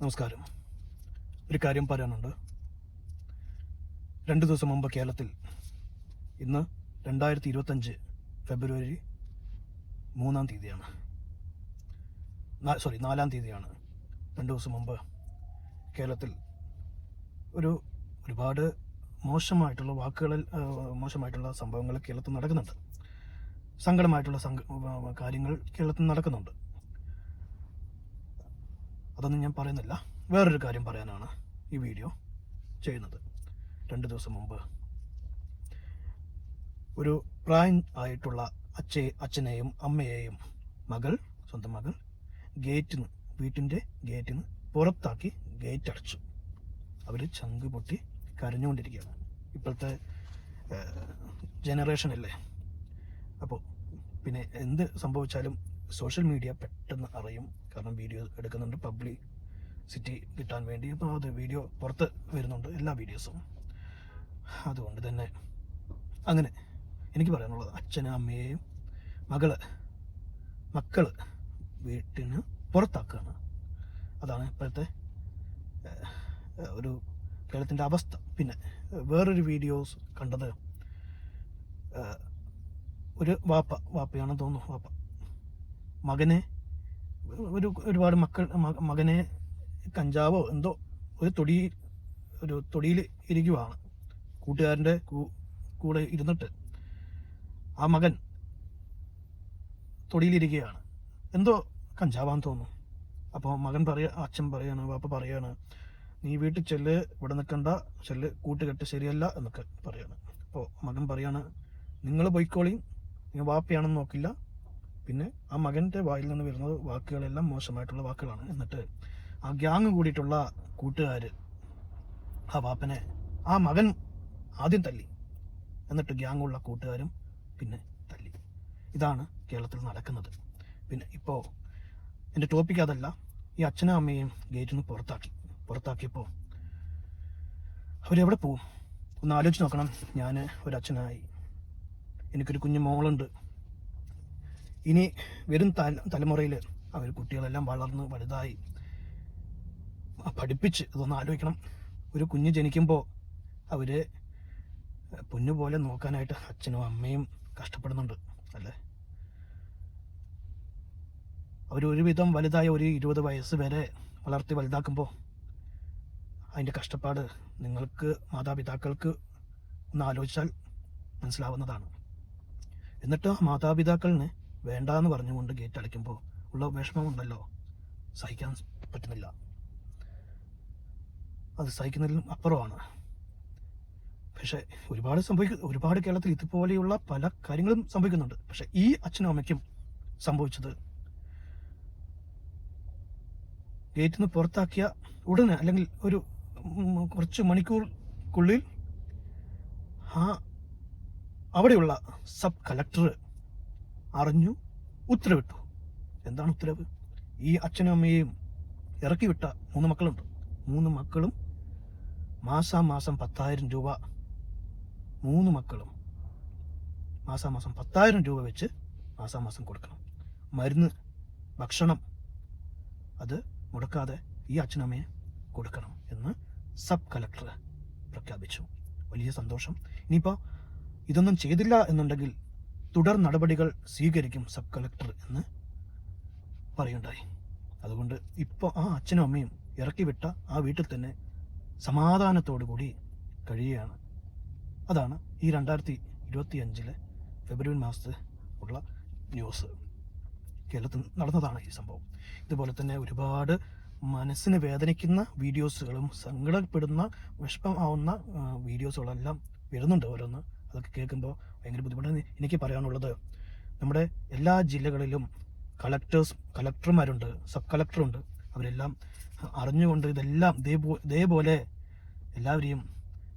നമസ്കാരം. ഒരു കാര്യം പറയാനുണ്ട്. രണ്ട് ദിവസം മുമ്പ് കേരളത്തിൽ ഇന്ന് രണ്ടായിരത്തി ഇരുപത്തഞ്ച് ഫെബ്രുവരി മൂന്നാം തീയതിയാണ്. സോറി നാലാം തീയതിയാണ് രണ്ട് ദിവസം മുമ്പ് കേരളത്തിൽ ഒരു ഒരുപാട് മോശമായിട്ടുള്ള വാക്കുകളിൽ മോശമായിട്ടുള്ള സംഭവങ്ങൾ കേരളത്തിൽ നടക്കുന്നുണ്ട്. സങ്കടമായിട്ടുള്ള കാര്യങ്ങൾ കേരളത്തിൽ നടക്കുന്നുണ്ട്. അതൊന്നും ഞാൻ പറയുന്നില്ല. വേറൊരു കാര്യം പറയാനാണ് ഈ വീഡിയോ ചെയ്യുന്നത്. രണ്ട് ദിവസം മുമ്പ് ഒരു പ്രായം ആയിട്ടുള്ള അച്ഛ അച്ഛനെയും അമ്മയെയും മകൾ സ്വന്തം മകൾ ഗേറ്റിൽ നിന്ന് വീട്ടിന്റെ ഗേറ്റിൽ നിന്ന് പുറത്താക്കി ഗേറ്റ് അടച്ചു. അവർ ചങ്ക് പൊട്ടി കരഞ്ഞുകൊണ്ടിരിക്കുകയാണ്. ഇപ്പോഴത്തെ ജനറേഷനല്ലേ അപ്പോൾ പിന്നെ എന്ത് സംഭവിച്ചാലും സോഷ്യൽ മീഡിയ പെട്ടെന്ന് അറിയും. കാരണം വീഡിയോ എടുക്കുന്നുണ്ട്. പബ്ലിസിറ്റി കിട്ടാൻ വേണ്ടി. അപ്പോൾ അത് വീഡിയോ പുറത്ത് വരുന്നുണ്ട്. എല്ലാ വീഡിയോസും. അതുകൊണ്ട് തന്നെ അങ്ങനെ എനിക്ക് പറയാനുള്ളത് അച്ഛനും അമ്മയെയും മകൾ മക്കൾ വീട്ടിന് പുറത്താക്കുകയാണ് അതാണ് ഇപ്പോഴത്തെ ഒരു കേരളത്തിന്റെ അവസ്ഥ. പിന്നെ വേറൊരു വീഡിയോസ് കണ്ടത് ഒരു വാപ്പ വാപ്പയാണെന്ന് തോന്നുന്നു. വാപ്പ മകനെ ഒരു ഒരുപാട് മക്കൾ മകനെ കഞ്ചാവോ എന്തോ ഒരു തൊടി ഒരു തൊടിയിൽ ഇരിക്കുവാണ്. കൂട്ടുകാരന്റെ കൂടെ ഇരുന്നിട്ട് ആ മകൻ തൊടിയിലിരിക്കുകയാണ് എന്തോ കഞ്ചാവാന്ന് തോന്നുന്നു. അപ്പോൾ മകൻ പറയ അച്ഛൻ പറയാണ് വാപ്പ പറയാണ് നീ വീട്ടിൽ ചെല്ല് ഇവിടെ നിൽക്കണ്ട ചെല്ല് കൂട്ടുകെട്ട് ശരിയല്ല എന്നൊക്കെ പറയാണ്. അപ്പോൾ മകൻ പറയാണ് നിങ്ങൾ പോയിക്കോളി നിങ്ങൾ വാപ്പയാണെന്ന് നോക്കില്ല പിന്നെ ആ മകന്റെ വായിൽ നിന്ന് വരുന്ന വാക്കുകളെല്ലാം മോശമായിട്ടുള്ള വാക്കുകളാണ്. എന്നിട്ട് ആ ഗ്യാങ് കൂടിയിട്ടുള്ള കൂട്ടുകാർ ആ വാപ്പനെ ആ മകൻ ആദ്യം തല്ലി. എന്നിട്ട് ഗ്യാങ്ങുള്ള കൂട്ടുകാരും പിന്നെ തല്ലി. ഇതാണ് കേരളത്തിൽ നടക്കുന്നത്. പിന്നെ ഇപ്പോൾ എന്റെ ടോപ്പിക് അതല്ല. ഈ അച്ഛനും അമ്മയും ഗേറ്റിൽ നിന്ന് പുറത്താക്കി. പുറത്താക്കിയപ്പോൾ അവരെവിടെ പോകും ഒന്ന് ആലോചിച്ച് നോക്കണം. ഞാൻ ഒരു അച്ഛനായി. എനിക്കൊരു കുഞ്ഞു മോളുണ്ട്. ഇനി വരും തല തലമുറയിൽ അവർ കുട്ടികളെല്ലാം വളർന്ന് വലുതായി പഠിപ്പിച്ച് അതൊന്ന് ആലോചിക്കണം. ഒരു കുഞ്ഞ് ജനിക്കുമ്പോൾ അവർ പൊന്നു പോലെ നോക്കാനായിട്ട് അച്ഛനും അമ്മയും കഷ്ടപ്പെടുന്നുണ്ട് അല്ലേ? അവർ ഒരുവിധം വലുതായ ഒരു ഇരുപത് വയസ്സ് വരെ വളർത്തി വലുതാക്കുമ്പോൾ അതിന്റെ കഷ്ടപ്പാട് നിങ്ങൾക്ക് മാതാപിതാക്കൾക്ക് ഒന്ന് ആലോചിച്ചാൽ മനസ്സിലാവുന്നതാണ്. എന്നിട്ട് ആ മാതാപിതാക്കളിന് വേണ്ടാന്ന് പറഞ്ഞുകൊണ്ട് ഗേറ്റ് അടയ്ക്കുമ്പോൾ ഉള്ള വിഷമമുണ്ടല്ലോ. സഹിക്കാൻ പറ്റുന്നില്ല. അത് സഹിക്കുന്നതിലും അപ്പുറമാണ്. പക്ഷേ ഒരുപാട് സംഭവിക്കും ഒരുപാട് കേരളത്തിൽ ഇതുപോലെയുള്ള പല കാര്യങ്ങളും സംഭവിക്കുന്നുണ്ട്. പക്ഷെ ഈ അച്ഛനും അമ്മയ്ക്കും സംഭവിച്ചത് ഗേറ്റിൽ നിന്ന് പുറത്താക്കിയ ഉടനെ അല്ലെങ്കിൽ ഒരു കുറച്ച് മണിക്കൂർക്കുള്ളിൽ ആ അവിടെയുള്ള സബ് കളക്ടർ അറിഞ്ഞു ഉത്തരവിട്ടു. എന്താണ് ഉത്തരവ്? ഈ അച്ഛനും അമ്മയെയും ഇറക്കി വിട്ട മൂന്ന് മക്കളുണ്ട്. മൂന്ന് മക്കളും മാസാമാസം പത്തായിരം രൂപ. മൂന്ന് മക്കളും മാസാമാസം പത്തായിരം രൂപ വെച്ച് മാസാമാസം കൊടുക്കണം. മരുന്ന് ഭക്ഷണം അത് മുടക്കാതെ ഈ അച്ഛനമ്മയെ കൊടുക്കണം എന്ന് സബ് കളക്ടർ പ്രഖ്യാപിച്ചു. വലിയ സന്തോഷം. ഇനിയിപ്പോൾ ഇതൊന്നും ചെയ്തില്ല എന്നുണ്ടെങ്കിൽ തുടർ നടപടികൾ സ്വീകരിക്കും സബ് കളക്ടർ എന്ന് പറയുണ്ടായി. അതുകൊണ്ട് ഇപ്പോൾ ആ അച്ഛനും അമ്മയും ഇറക്കിവിട്ട ആ വീട്ടിൽ തന്നെ സമാധാനത്തോടു കൂടി കഴിയുകയാണ്. അതാണ് ഈ രണ്ടായിരത്തി ഇരുപത്തി അഞ്ചിലെ ഫെബ്രുവരി മാസത്ത് ഉള്ള ന്യൂസ്. കേരളത്തിൽ നടന്നതാണ് ഈ സംഭവം. ഇതുപോലെ തന്നെ ഒരുപാട് മനസ്സിന് വേദനിക്കുന്ന വീഡിയോസുകളും സങ്കടപ്പെടുന്ന വിഷമമാവുന്ന വീഡിയോസുകളെല്ലാം വരുന്നുണ്ട് ഓരോന്ന്. അതൊക്കെ കേൾക്കുമ്പോൾ ഭയങ്കര ബുദ്ധിമുട്ടാണ് എനിക്ക് പറയാനുള്ളത്. നമ്മുടെ എല്ലാ ജില്ലകളിലും കളക്ടേഴ്സ് കളക്ടർമാരുണ്ട് സബ് കളക്ടറുണ്ട് അവരെല്ലാം അറിഞ്ഞുകൊണ്ട് ഇതെല്ലാം ഇതേപോ- ഇതേപോലെ എല്ലാവരെയും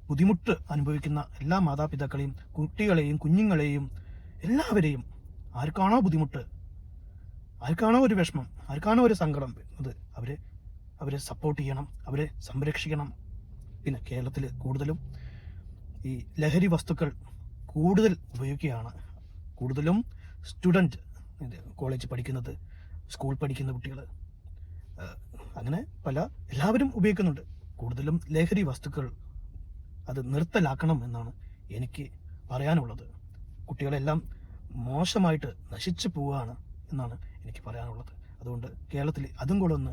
ബുദ്ധിമുട്ട് അനുഭവിക്കുന്ന എല്ലാ മാതാപിതാക്കളെയും കുട്ടികളെയും കുഞ്ഞുങ്ങളെയും എല്ലാവരെയും ആർക്കാണോ ബുദ്ധിമുട്ട്? ആർക്കാണോ ഒരു വിഷമം? ആർക്കാണോ ഒരു സങ്കടം? അത് അവരെ അവരെ സപ്പോർട്ട് ചെയ്യണം അവരെ സംരക്ഷിക്കണം. പിന്നെ കേരളത്തിൽ കൂടുതലും ഈ ലഹരി വസ്തുക്കൾ കൂടുതൽ ഉപയോഗിക്കുകയാണ്. കൂടുതലും സ്റ്റുഡന്റ് കോളേജ് പഠിക്കുന്നത് സ്കൂൾ പഠിക്കുന്ന കുട്ടികൾ അങ്ങനെ പല എല്ലാവരും ഉപയോഗിക്കുന്നുണ്ട്. കൂടുതലും ലഹരി വസ്തുക്കൾ അത് നിർത്തലാക്കണം എന്നാണ് എനിക്ക് പറയാനുള്ളത്. കുട്ടികളെല്ലാം മോശമായിട്ട് നശിച്ചു പോവുകയാണ് എന്നാണ് എനിക്ക് പറയാനുള്ളത്. അതുകൊണ്ട് കേരളത്തിൽ അതും കൂടെ ഒന്ന്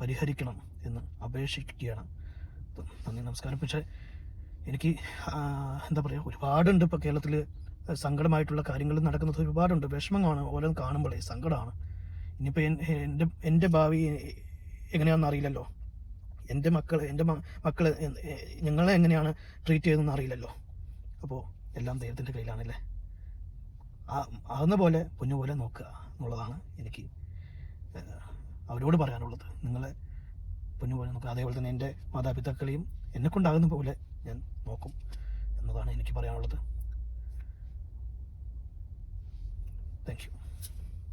പരിഹരിക്കണം എന്ന് അപേക്ഷിക്കുകയാണ്. നന്ദി നമസ്കാരം. പക്ഷേ എനിക്ക് എന്താ പറയുക ഒരുപാടുണ്ട് ഇപ്പോൾ കേരളത്തിൽ സങ്കടമായിട്ടുള്ള കാര്യങ്ങൾ നടക്കുന്നത് ഒരുപാടുണ്ട്. വിഷമമാണ് ഓരോന്ന് കാണുമ്പോഴേ സങ്കടമാണ് ഇനിയിപ്പോൾ എന്റെ എന്റെ ഭാവി എങ്ങനെയാണെന്ന് അറിയില്ലല്ലോ. എന്റെ മക്കൾ എന്റെ മക്കൾ ഞങ്ങളെ എങ്ങനെയാണ് ട്രീറ്റ് ചെയ്തതെന്ന് അറിയില്ലല്ലോ. അപ്പോൾ എല്ലാം ദൈവത്തിന്റെ കയ്യിലാണല്ലേ? ആകുന്ന പോലെ പൊന്നു പോലെ നോക്കുക എന്നുള്ളതാണ് എനിക്ക് അവരോട് പറയാനുള്ളത്. നിങ്ങളെ പൊന്നു പോലെ നോക്കുക. അതേപോലെ തന്നെ എന്റെ മാതാപിതാക്കളെയും എന്നെക്കൊണ്ടാകുന്ന പോലെ നോക്കും എന്നതാണ് എനിക്ക് പറയാനുള്ളത്. Thank you